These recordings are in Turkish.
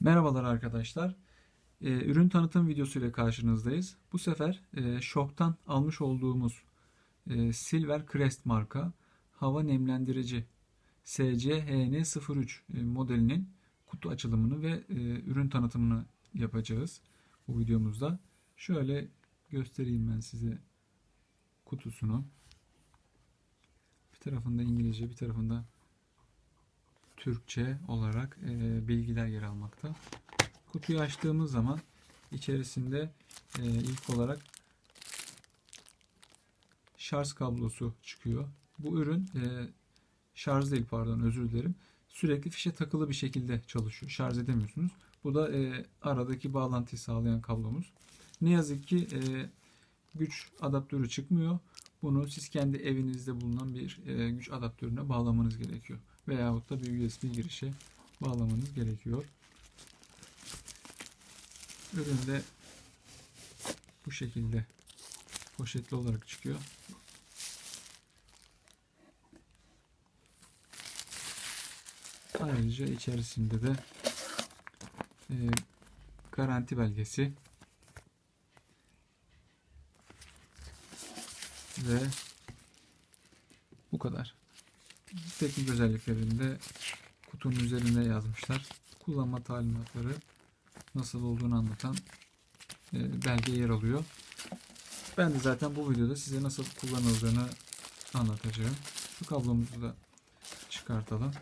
Merhabalar arkadaşlar. Ee, ürün tanıtım videosu ile karşınızdayız. Bu sefer e, Shop'tan almış olduğumuz e, Silver Crest marka hava nemlendirici SCHN03 e, modelinin kutu açılımını ve e, ürün tanıtımını yapacağız bu videomuzda. Şöyle göstereyim ben size kutusunu. Bir tarafında İngilizce, bir tarafında Türkçe olarak e, bilgiler yer almakta. Kutuyu açtığımız zaman içerisinde e, ilk olarak şarj kablosu çıkıyor. Bu ürün e, şarj değil pardon özür dilerim. Sürekli fişe takılı bir şekilde çalışıyor. Şarj edemiyorsunuz. Bu da e, aradaki bağlantıyı sağlayan kablomuz. Ne yazık ki e, güç adaptörü çıkmıyor. Bunu siz kendi evinizde bulunan bir e, güç adaptörüne bağlamanız gerekiyor. Veyahut da bir USB girişe bağlamanız gerekiyor. Ürün de bu şekilde poşetli olarak çıkıyor. Ayrıca içerisinde de e, garanti belgesi ve bu kadar. Teknik özelliklerinde kutunun üzerinde yazmışlar. Kullanma talimatları nasıl olduğunu anlatan e, belge yer alıyor. Ben de zaten bu videoda size nasıl kullanıldığını anlatacağım. Şu kablomuzu da çıkartalım.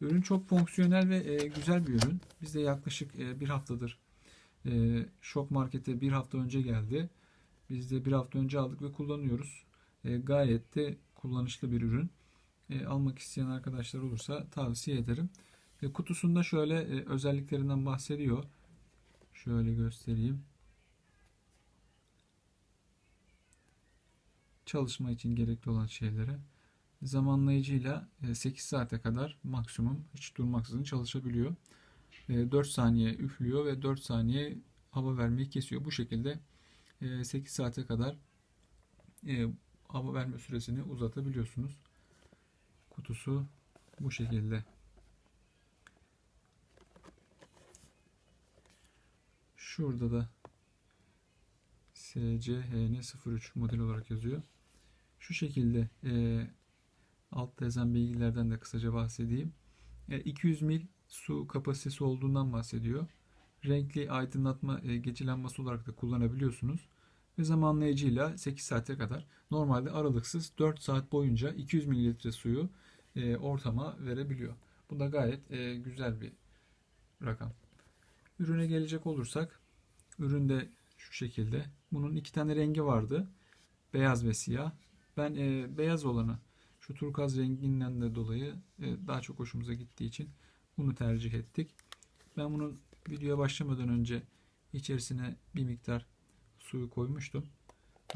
Ürün çok fonksiyonel ve e, güzel bir ürün. Biz de yaklaşık e, bir haftadır Şok Market'e bir hafta önce geldi. Biz de bir hafta önce aldık ve kullanıyoruz. Gayet de kullanışlı bir ürün. E, almak isteyen arkadaşlar olursa tavsiye ederim. E, kutusunda şöyle e, özelliklerinden bahsediyor. Şöyle göstereyim. Çalışma için gerekli olan şeyleri. Zamanlayıcıyla e, 8 saate kadar maksimum hiç durmaksızın çalışabiliyor. E, 4 saniye üflüyor ve 4 saniye hava vermeyi kesiyor. Bu şekilde e, 8 saate kadar e, hava verme süresini uzatabiliyorsunuz. Kutusu bu şekilde. Şurada da SCHN03 model olarak yazıyor. Şu şekilde e, altta yazan bilgilerden de kısaca bahsedeyim. E, 200 mil su kapasitesi olduğundan bahsediyor. Renkli aydınlatma e, gece olarak da kullanabiliyorsunuz. Ve zamanlayıcıyla 8 saate kadar normalde aralıksız 4 saat boyunca 200 mililitre suyu e, ortama verebiliyor. Bu da gayet e, güzel bir rakam. Ürüne gelecek olursak ürün de şu şekilde. Bunun iki tane rengi vardı. Beyaz ve siyah. Ben e, beyaz olanı şu turkuaz renginden de dolayı e, daha çok hoşumuza gittiği için bunu tercih ettik. Ben bunun videoya başlamadan önce içerisine bir miktar suyu koymuştum.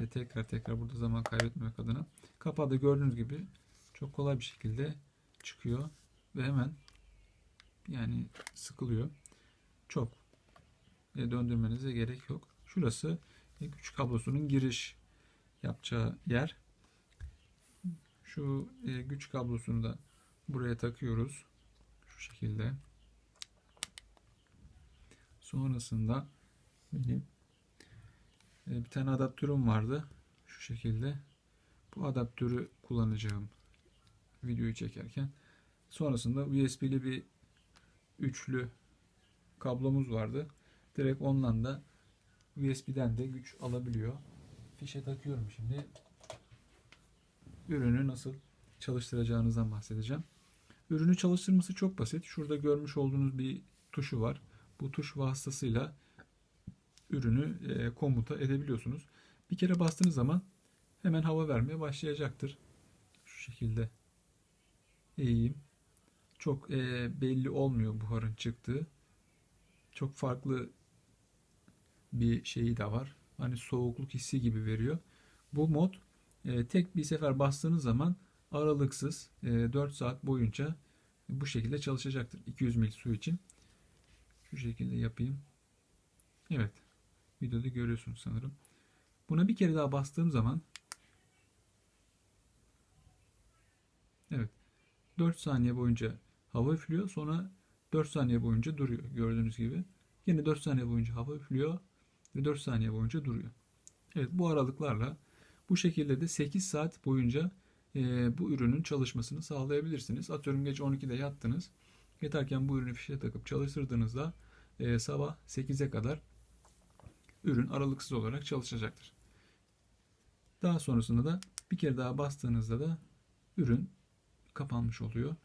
Ve tekrar tekrar burada zaman kaybetmemek adına. Kapağı da gördüğünüz gibi çok kolay bir şekilde çıkıyor ve hemen yani sıkılıyor. Çok e, döndürmenize gerek yok. Şurası güç kablosunun giriş yapacağı yer. Şu e, güç kablosunu da buraya takıyoruz. Şu şekilde. Sonrasında benim bir tane adaptörüm vardı. Şu şekilde. Bu adaptörü kullanacağım videoyu çekerken. Sonrasında USB'li bir üçlü kablomuz vardı. Direkt ondan da USB'den de güç alabiliyor. Fişe takıyorum şimdi. Ürünü nasıl çalıştıracağınızdan bahsedeceğim. Ürünü çalıştırması çok basit. Şurada görmüş olduğunuz bir tuşu var. Bu tuş vasıtasıyla ürünü e, komuta edebiliyorsunuz. Bir kere bastığınız zaman hemen hava vermeye başlayacaktır. Şu şekilde eğeyim. Çok e, belli olmuyor buharın çıktığı. Çok farklı bir şeyi de var. Hani soğukluk hissi gibi veriyor. Bu mod e, tek bir sefer bastığınız zaman aralıksız e, 4 saat boyunca bu şekilde çalışacaktır. 200 ml su için. Şu şekilde yapayım. Evet. Videoda görüyorsunuz sanırım. Buna bir kere daha bastığım zaman Evet. 4 saniye boyunca hava üflüyor. Sonra 4 saniye boyunca duruyor gördüğünüz gibi. Yine 4 saniye boyunca hava üflüyor ve 4 saniye boyunca duruyor. Evet bu aralıklarla bu şekilde de 8 saat boyunca e, bu ürünün çalışmasını sağlayabilirsiniz. Atıyorum gece 12'de yattınız. Yatarken bu ürünü fişe takıp çalıştırdığınızda e, sabah 8'e kadar ürün aralıksız olarak çalışacaktır. Daha sonrasında da bir kere daha bastığınızda da ürün kapanmış oluyor.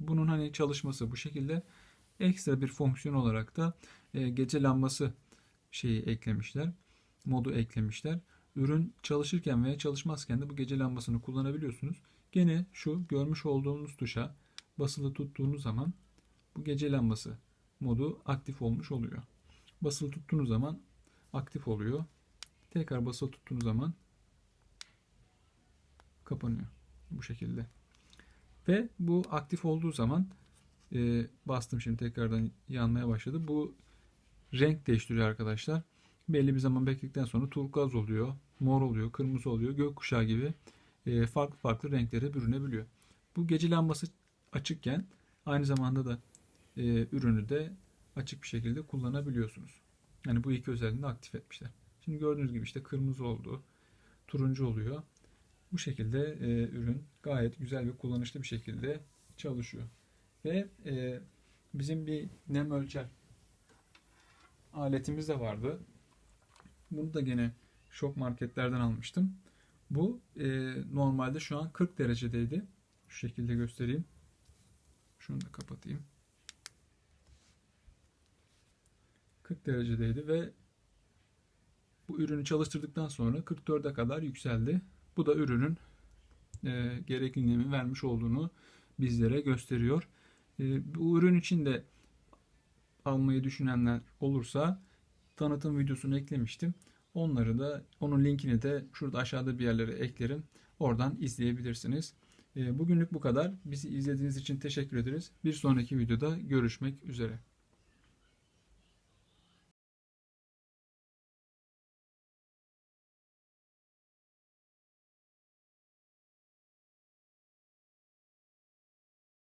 Bunun hani çalışması bu şekilde ekstra bir fonksiyon olarak da e, gece lambası şeyi eklemişler. Modu eklemişler. Ürün çalışırken veya çalışmazken de bu gece lambasını kullanabiliyorsunuz. Gene şu görmüş olduğunuz tuşa basılı tuttuğunuz zaman bu gece lambası modu aktif olmuş oluyor. Basılı tuttuğunuz zaman aktif oluyor. Tekrar basılı tuttuğunuz zaman kapanıyor. Bu şekilde. Ve bu aktif olduğu zaman e, bastım şimdi tekrardan yanmaya başladı. Bu renk değiştiriyor arkadaşlar. Belli bir zaman bekledikten sonra turkuaz oluyor, mor oluyor, kırmızı oluyor, gökkuşağı gibi e, farklı farklı renklere bürünebiliyor. Bu gece lambası açıkken aynı zamanda da e, ürünü de açık bir şekilde kullanabiliyorsunuz. Yani bu iki özelliğini aktif etmişler. Şimdi gördüğünüz gibi işte kırmızı oldu, turuncu oluyor. Bu şekilde e, ürün gayet güzel ve kullanışlı bir şekilde çalışıyor. Ve e, bizim bir nem ölçer aletimiz de vardı. Bunu da gene şok marketlerden almıştım. Bu e, normalde şu an 40 derecedeydi. Şu şekilde göstereyim. Şunu da kapatayım. 40 derecedeydi ve bu ürünü çalıştırdıktan sonra 44'e kadar yükseldi. Bu da ürünün e, gerekli vermiş olduğunu bizlere gösteriyor. E, bu ürün için de almayı düşünenler olursa tanıtım videosunu eklemiştim. Onları da onun linkini de şurada aşağıda bir yerlere eklerim. Oradan izleyebilirsiniz. E, bugünlük bu kadar. Bizi izlediğiniz için teşekkür ederiz. Bir sonraki videoda görüşmek üzere.